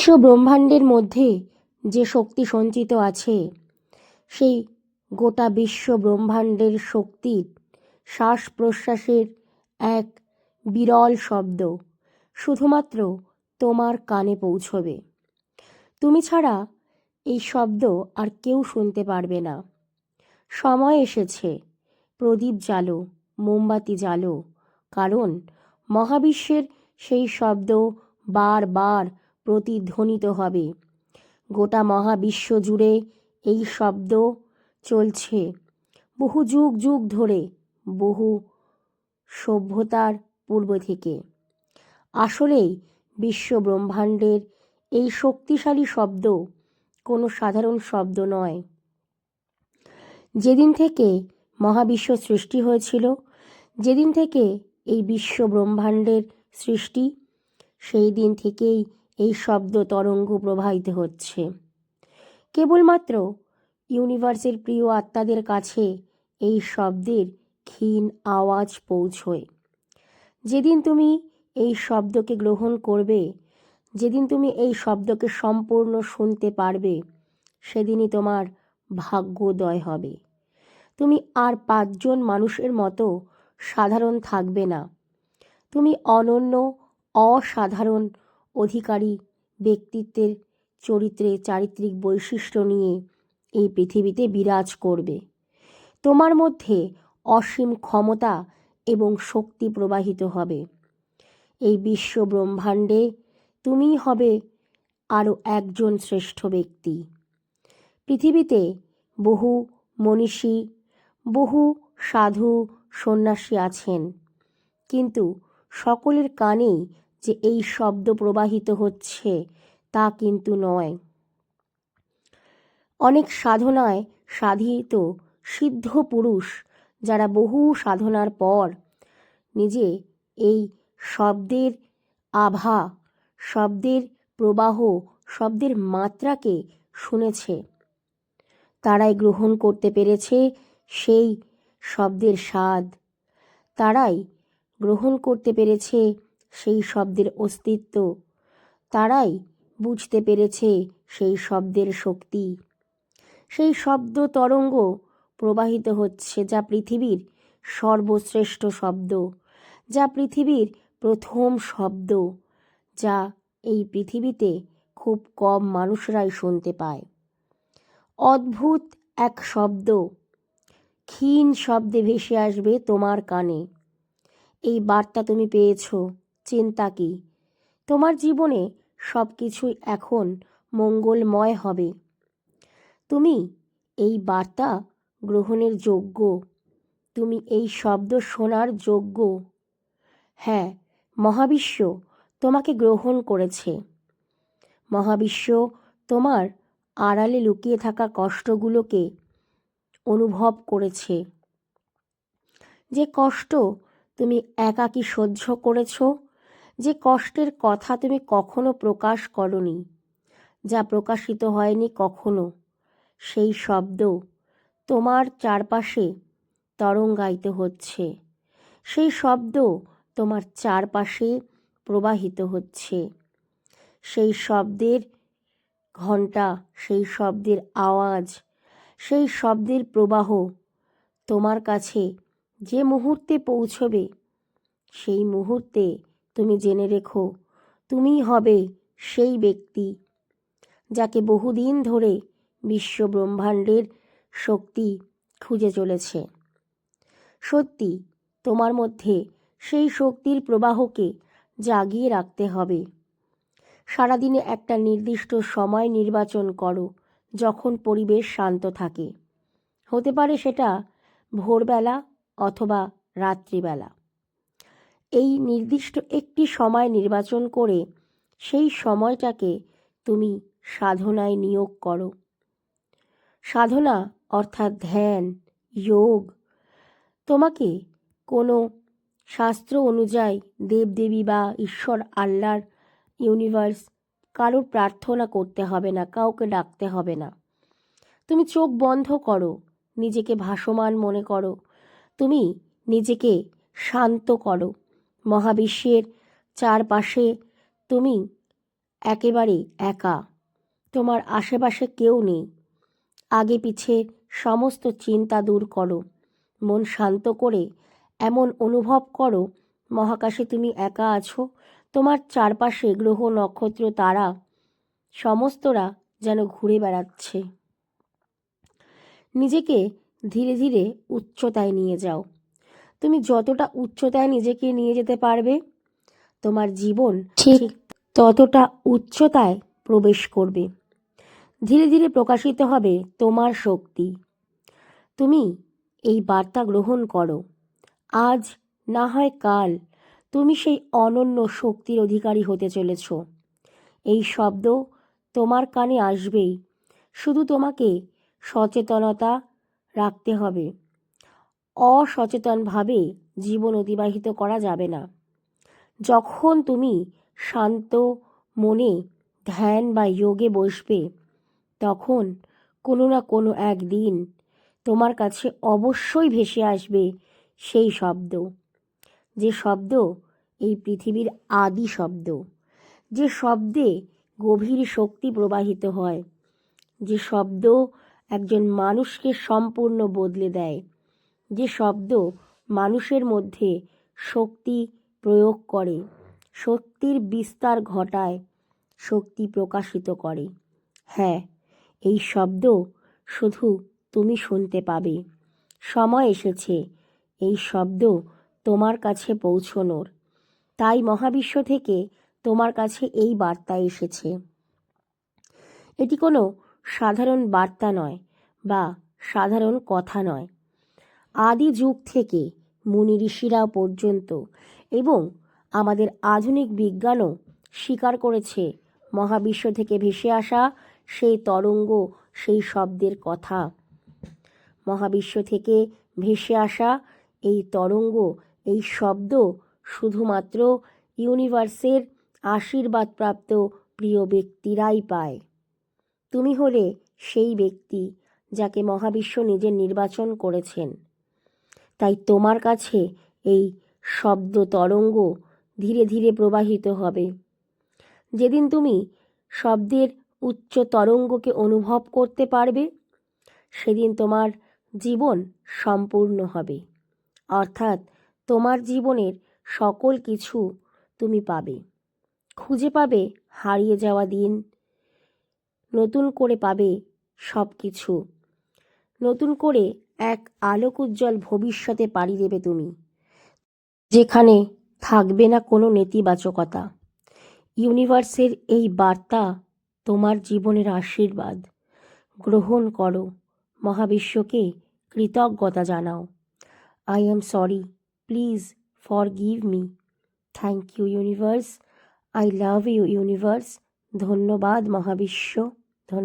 বিশ্ব ব্রহ্মাণ্ডের মধ্যে যে শক্তি সঞ্চিত আছে, সেই গোটা বিশ্ব ব্রহ্মাণ্ডের শক্তির শ্বাস প্রশ্বাসের এক বিরল শব্দ, শুধুমাত্র তোমার কানে পৌঁছবে। তুমি ছাড়া এই শব্দ আর কেউ শুনতে পারবে না। সময় এসেছে, প্রদীপ জ্বালো, মোমবাতি জ্বালো, কারণ মহাবিশ্বের সেই শব্দ বারবার প্রতিধ্বনিত হবে। গোটা মহাবিশ্ব জুড়ে এই শব্দ চলছে। বহু যুগ যুগ ধরে, বহু সভ্যতার পূর্ব থেকে। আসলেই বিশ্ব ব্রহ্মাণ্ডের এই শক্তিশালী শব্দ কোনো সাধারণ শব্দ নয়। যেদিন থেকে মহাবিশ্ব সৃষ্টি হয়েছিল, যেদিন থেকে এই বিশ্ব ব্রহ্মাণ্ডের সৃষ্টি, সেই দিন থেকেই এই শব্দ তরঙ্গ প্রবাহিত হচ্ছে। কেবলমাত্র ইউনিভার্সের প্রিয় আত্মাদের কাছে এই শব্দের ক্ষীণ আওয়াজ পৌঁছয়। যেদিন তুমি এই শব্দকে গ্রহণ করবে, যেদিন তুমি এই শব্দকে সম্পূর্ণ শুনতে পারবে, সেদিনই তোমার ভাগ্যোদয় হবে। তুমি আর পাঁচজন মানুষের মতো সাধারণ থাকবে না। তুমি অনন্য, অসাধারণ অধিকারী ব্যক্তিত্বের চরিত্রে চারিত্রিক বৈশিষ্ট্য নিয়ে এই পৃথিবীতে বিরাজ করবে। তোমার মধ্যে অসীম ক্ষমতা এবং শক্তি প্রবাহিত হবে। এই বিশ্ব ব্রহ্মাণ্ডে তুমিই হবে আরও একজন শ্রেষ্ঠ ব্যক্তি। পৃথিবীতে বহু মনীষী, বহু সাধু সন্ন্যাসী আছেন, কিন্তু সকলের কানেই যে এই শব্দ প্রবাহিত হচ্ছে, তা কিন্তু নয়। অনেক সাধনায় সাধিত সিদ্ধ পুরুষ যারা বহু সাধনার পর নিজে এই শব্দের আভা, শব্দের প্রবাহ, শব্দের মাত্রাকে শুনেছে। তারাই গ্রহণ করতে পেরেছে সেই শব্দের স্বাদ। তারাই গ্রহণ করতে পেরেছে সেই শব্দের অস্তিত্ব। তারাই বুঝতে পেরেছে সেই শব্দের শক্তি। সেই শব্দ তরঙ্গ প্রবাহিত হচ্ছে, যা পৃথিবীর সর্বশ্রেষ্ঠ শব্দ, যা পৃথিবীর প্রথম শব্দ, যা এই পৃথিবীতে খুব কম মানুষরাই শুনতে পায়। অদ্ভুত এক শব্দ। ক্ষীণ শব্দে ভেসে আসবে তোমার কানে। এই বার্তা তুমি পেয়েছ। চিন্তা কি? তোমার জীবনে সব কিছুই এখন মঙ্গলময় হবে। তুমি এই বার্তা গ্রহণের যোগ্য। তুমি এই শব্দ শোনার যোগ্য। হ্যাঁ মহাবিশ্ব তোমাকে গ্রহণ করেছে। মহাবিশ্ব তোমার আড়ালে লুকিয়ে থাকা কষ্টগুলোকে অনুভব করেছে। যে কষ্ট তুমি একাকী সহ্য করেছ যে কষ্টের কথা তুমি কখনো প্রকাশ করনি, যা প্রকাশিত হয়নি কখনো, সেই শব্দ তোমার চারপাশে তরঙ্গায়িত হচ্ছে। সেই শব্দ তোমার চারপাশে প্রবাহিত হচ্ছে। সেই শব্দের ঘণ্টা, সেই শব্দের আওয়াজ, সেই শব্দের প্রবাহ তোমার কাছে যে মুহূর্তে পৌঁছবে, সেই মুহূর্তে তুমি জেনে রেখো তুমি হবে সেই ব্যক্তি যাকে বহুদিন ধরে বিশ্ব ব্রহ্মাণ্ডের শক্তি খুঁজে চলেছে। সত্যি, তোমার মধ্যে সেই শক্তির প্রবাহকে জাগিয়ে রাখতে হবে। সারাদিনে একটা নির্দিষ্ট সময় নির্বাচন করো যখন পরিবেশ শান্ত থাকে। হতে পারে সেটা ভোরবেলা অথবা রাত্রিবেলা। এই নির্দিষ্ট একটি সময় নির্বাচন করে সেই সময়টাকে তুমি সাধনায় নিয়োগ করো। সাধনা অর্থাৎ ধ্যান, যোগ, তোমাকে কোনো শাস্ত্র অনুযায়ী দেবদেবী বা ঈশ্বর আল্লাহর ইউনিভার্স কারোর প্রার্থনা করতে হবে না, কাউকে ডাকতে হবে না। তুমি চোখ বন্ধ করো, নিজেকে ভাসমান মনে করো। তুমি নিজেকে শান্ত করো। মহাবিশ্বের চারপাশে তুমি একেবারে একা। তোমার আশেপাশে কেউ নেই। আগে পিছে সমস্ত চিন্তা দূর করো। মন শান্ত করে এমন অনুভব করো, মহাকাশে তুমি একা আছো। তোমার চারপাশে গ্রহ, নক্ষত্র, তারা, সমস্তরা যেন ঘুরে বেড়াচ্ছে। নিজেকে ধীরে ধীরে উচ্চতায় নিয়ে যাও। তুমি যতটা উচ্চতায় নিজেকে নিয়ে যেতে পারবে তোমার জীবন ঠিক। ততটা উচ্চতায় প্রবেশ করবে। ধীরে ধীরে প্রকাশিত হবে তোমার শক্তি। তুমি এই বার্তা গ্রহণ করো। আজ না হয় কাল তুমি সেই অনন্য শক্তির অধিকারী হতে চলেছ। এই শব্দ তোমার কানে আসবেই। শুধু তোমাকে সচেতনতা রাখতে হবে। অসচেতনভাবে জীবন অতিবাহিত করা যাবে না। যখন তুমি শান্ত মনে ধ্যান বা যোগে বসবে, তখন কোনো না কোনো একদিন তোমার কাছে অবশ্যই ভেসে আসবে সেই শব্দ। যে শব্দ এই পৃথিবীর আদি শব্দ। যে শব্দে গভীর শক্তি প্রবাহিত হয়। যে শব্দ একজন মানুষকে সম্পূর্ণ বদলে দেয়। যে শব্দ মানুষের মধ্যে শক্তি প্রয়োগ করে, শক্তির বিস্তার ঘটায়, শক্তি প্রকাশিত করে। হ্যাঁ এই শব্দ শুধু তুমি শুনতে পাবে। সময় এসেছে, এই শব্দ তোমার কাছে পৌঁছনোর। তাই মহাবিশ্ব থেকে তোমার কাছে এই বার্তা এসেছে। এটি কোনো সাধারণ বার্তা নয় বা সাধারণ কথা নয়। আদি যুগ থেকে মুনি ঋষিরা পর্যন্ত এবং আমাদের আধুনিক বিজ্ঞানও স্বীকার করেছে মহাবিশ্ব থেকে ভেসে আসা সেই তরঙ্গ, সেই শব্দের কথা। মহাবিশ্ব থেকে ভেসে আসা এই তরঙ্গ, এই শব্দ শুধুমাত্র ইউনিভার্সের আশীর্বাদপ্রাপ্ত প্রিয় ব্যক্তিরাই পায়। তুমি হলে সেই ব্যক্তি যাকে মহাবিশ্ব নিজের নির্বাচন করেছেন। তাই তোমার কাছে এই শব্দ তরঙ্গ ধীরে ধীরে প্রবাহিত হবে। যেদিন তুমি শব্দের উচ্চ তরঙ্গকে অনুভব করতে পারবে, সেদিন তোমার জীবন সম্পূর্ণ হবে। অর্থাৎ তোমার জীবনের সকল কিছু তুমি পাবে। খুঁজে পাবে হারিয়ে যাওয়া দিন, নতুন করে পাবে সব কিছু নতুন করে এক আলোক উজ্জ্বল ভবিষ্যতে পাড়ি দেবে তুমি। যেখানে থাকবে না কোনো নেতিবাচকতা। ইউনিভার্সের এই বার্তা তোমার জীবনের আশীর্বাদ। গ্রহণ করো। মহাবিশ্বকে কৃতজ্ঞতা জানাও। I am sorry please forgive me thank you universe I love you universe ধন্যবাদ, মহাবিশ্ব।